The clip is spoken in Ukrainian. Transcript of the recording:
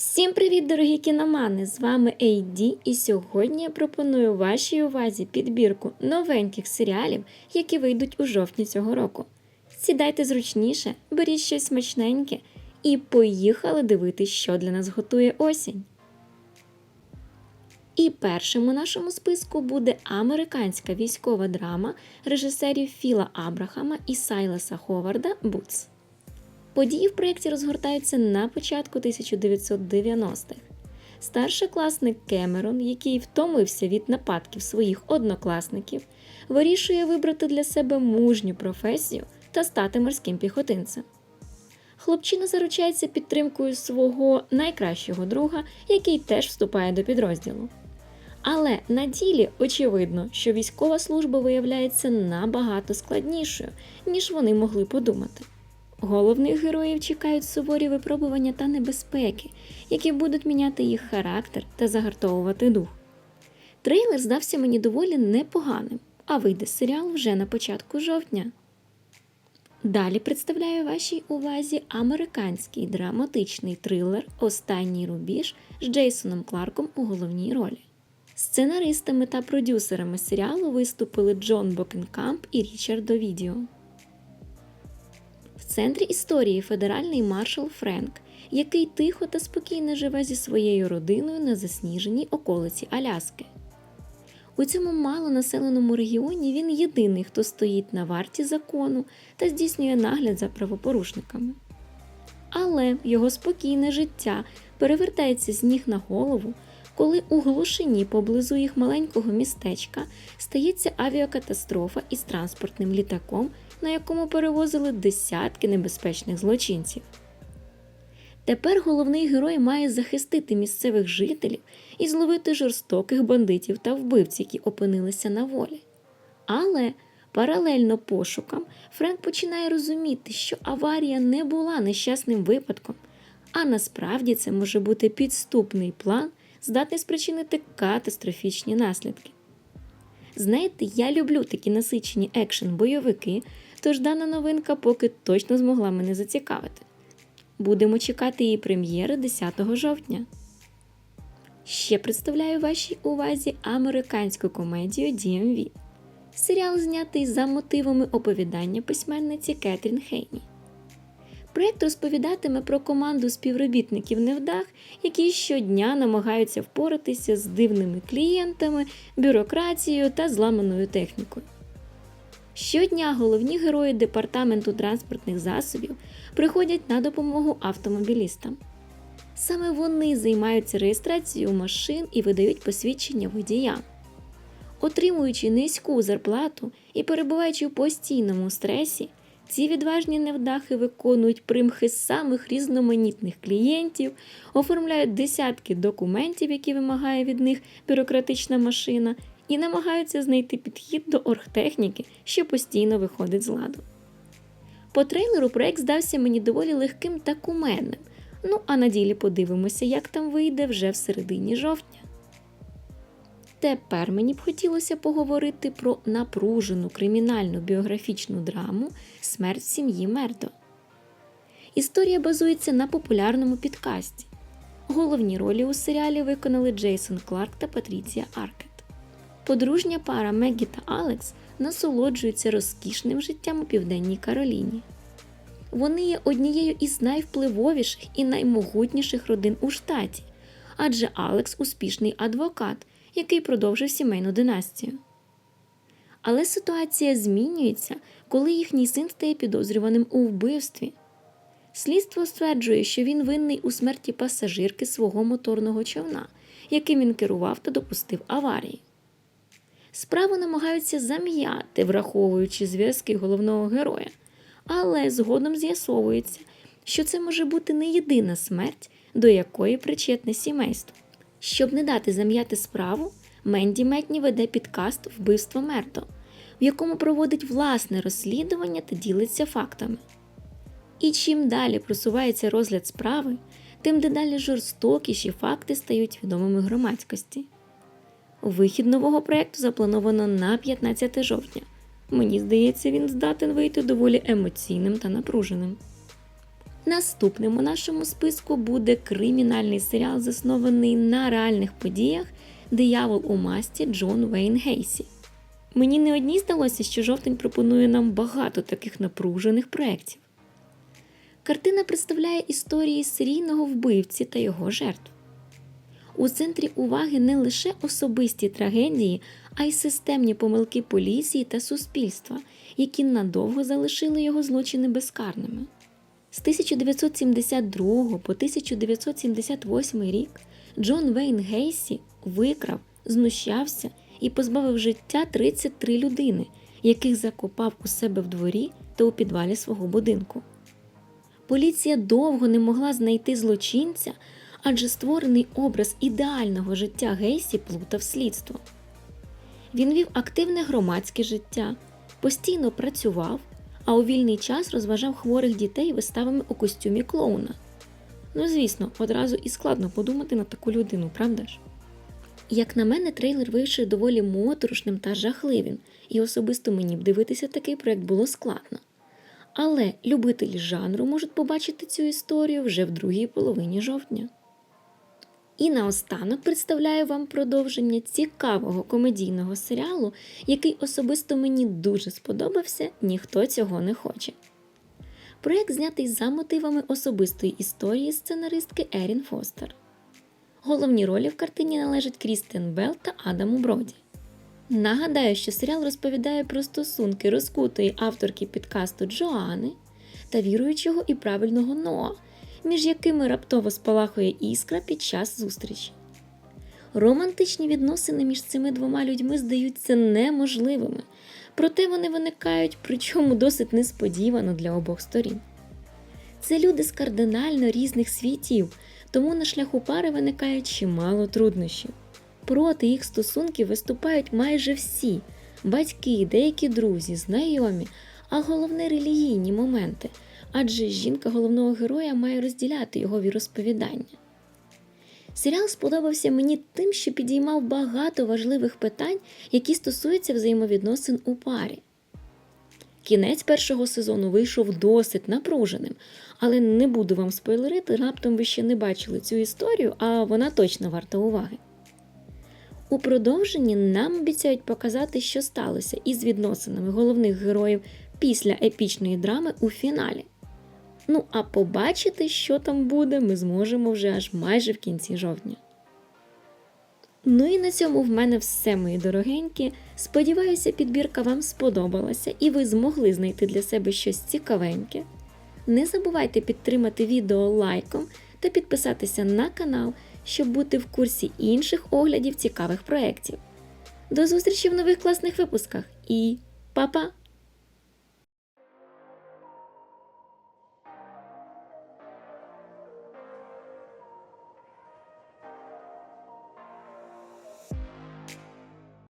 Всім привіт, дорогі кіномани! З вами AD, і сьогодні я пропоную вашій увазі підбірку новеньких серіалів, які вийдуть у жовтні цього року. Сідайте зручніше, беріть щось смачненьке і поїхали дивитись, що для нас готує осінь. І першим у нашому списку буде американська військова драма режисерів Філа Абрахама і Сайласа Ховарда Бутс. Події в проєкті розгортаються на початку 1990-х. Старшокласник Кемерон, який втомився від нападків своїх однокласників, вирішує вибрати для себе мужню професію та стати морським піхотинцем. Хлопчина заручається підтримкою свого найкращого друга, який теж вступає до підрозділу. Але на ділі очевидно, що військова служба виявляється набагато складнішою, ніж вони могли подумати. Головних героїв чекають суворі випробування та небезпеки, які будуть міняти їх характер та загартовувати дух. Трейлер здався мені доволі непоганим, а вийде серіал вже на початку жовтня. Далі представляю вашій увазі американський драматичний трилер Останній рубіж з Джейсоном Кларком у головній ролі. Сценаристами та продюсерами серіалу виступили Джон Бокенкамп і Річард Довідіо. Центрі історії федеральний маршал Френк, який тихо та спокійно живе зі своєю родиною на засніженій околиці Аляски. У цьому малонаселеному регіоні він єдиний, хто стоїть на варті закону та здійснює нагляд за правопорушниками. Але його спокійне життя перевертається з ніг на голову, коли у глушині поблизу їх маленького містечка стається авіакатастрофа із транспортним літаком, на якому перевозили десятки небезпечних злочинців. Тепер головний герой має захистити місцевих жителів і зловити жорстоких бандитів та вбивців, які опинилися на волі. Але паралельно пошукам Френк починає розуміти, що аварія не була нещасним випадком, а насправді це може бути підступний план, здатний спричинити катастрофічні наслідки. Знаєте, я люблю такі насичені екшен-бойовики, тож дана новинка поки точно змогла мене зацікавити. Будемо чекати її прем'єри 10 жовтня. Ще представляю вашій увазі американську комедію DMV. Серіал знятий за мотивами оповідання письменниці Кетрін Хейні. Проєкт розповідатиме про команду співробітників невдах, які щодня намагаються впоратися з дивними клієнтами, бюрократією та зламаною технікою. Щодня головні герої департаменту транспортних засобів приходять на допомогу автомобілістам. Саме вони займаються реєстрацією машин і видають посвідчення водіям. Отримуючи низьку зарплату і перебуваючи в постійному стресі, ці відважні невдахи виконують примхи самих різноманітних клієнтів, оформляють десятки документів, які вимагає від них бюрократична машина, і намагаються знайти підхід до оргтехніки, що постійно виходить з ладу. По трейлеру проект здався мені доволі легким та кумедним. Ну а на ділі подивимося, як там вийде вже в середині жовтня. Тепер мені б хотілося поговорити про напружену кримінальну біографічну драму Смерть сім'ї Мердо. Історія базується на популярному підкасті. Головні ролі у серіалі виконали Джейсон Кларк та Патріція Аркет. Подружня пара Мегі та Алекс насолоджуються розкішним життям у Південній Кароліні. Вони є однією із найвпливовіших і наймогутніших родин у штаті, адже Алекс успішний адвокат, який продовжив сімейну династію. Але ситуація змінюється, коли їхній син стає підозрюваним у вбивстві. Слідство стверджує, що він винний у смерті пасажирки свого моторного човна, яким він керував та допустив аварії. Справу намагаються зам'яти, враховуючи зв'язки головного героя, але згодом з'ясовується, що це може бути не єдина смерть, до якої причетне сімейство. Щоб не дати зам'яти справу, Менді Метні веде підкаст Вбивство Мерто, в якому проводить власне розслідування та ділиться фактами. І чим далі просувається розгляд справи, тим дедалі жорстокіші факти стають відомими громадськості. Вихід нового проєкту заплановано на 15 жовтня. Мені здається, він здатен вийти доволі емоційним та напруженим. Наступним у нашому списку буде кримінальний серіал, заснований на реальних подіях Диявол у масті Джон Вейн Гейсі. Мені не одній здалося, що жовтень пропонує нам багато таких напружених проєктів. Картина представляє історії серійного вбивці та його жертв. У центрі уваги не лише особисті трагедії, а й системні помилки поліції та суспільства, які надовго залишили його злочини безкарними. З 1972 по 1978 рік Джон Вейн Гейсі викрав, знущався і позбавив життя 33 людини, яких закопав у себе в дворі та у підвалі свого будинку. Поліція довго не могла знайти злочинця, адже створений образ ідеального життя Гейсі плутав слідство. Він вів активне громадське життя, постійно працював, а у вільний час розважав хворих дітей виставами у костюмі клоуна. Ну, звісно, одразу і складно подумати на таку людину, правда ж? Як на мене, трейлер вийшов доволі моторошним та жахливим, і особисто мені б дивитися такий проект було складно. Але любителі жанру можуть побачити цю історію вже в другій половині жовтня. І наостанок представляю вам продовження цікавого комедійного серіалу, який особисто мені дуже сподобався, ніхто цього не хоче. Проєкт знятий за мотивами особистої історії сценаристки Ерін Фостер. Головні ролі в картині належать Крістен Белл та Адаму Броді. Нагадаю, що серіал розповідає про стосунки розкутої авторки підкасту Джоани та віруючого і правильного Ноа, між якими раптово спалахує іскра під час зустрічі. Романтичні відносини між цими двома людьми здаються неможливими, проте вони виникають, причому досить несподівано для обох сторін. Це люди з кардинально різних світів, тому на шляху пари виникає чимало труднощів. Проти їх стосунків виступають майже всі батьки, деякі друзі, знайомі, а головне релігійні моменти, адже жінка головного героя має розділяти його віросповідання. Серіал сподобався мені тим, що підіймав багато важливих питань, які стосуються взаємовідносин у парі. Кінець першого сезону вийшов досить напруженим, але не буду вам спойлерити, раптом ви ще не бачили цю історію, а вона точно варта уваги. У продовженні нам обіцяють показати, що сталося із відносинами головних героїв після епічної драми у фіналі. Ну а побачити, що там буде, ми зможемо вже аж майже в кінці жовтня. Ну і на цьому в мене все, мої дорогенькі. Сподіваюся, підбірка вам сподобалася і ви змогли знайти для себе щось цікавеньке. Не забувайте підтримати відео лайком та підписатися на канал, щоб бути в курсі інших оглядів цікавих проєктів. До зустрічі в нових класних випусках і па-па!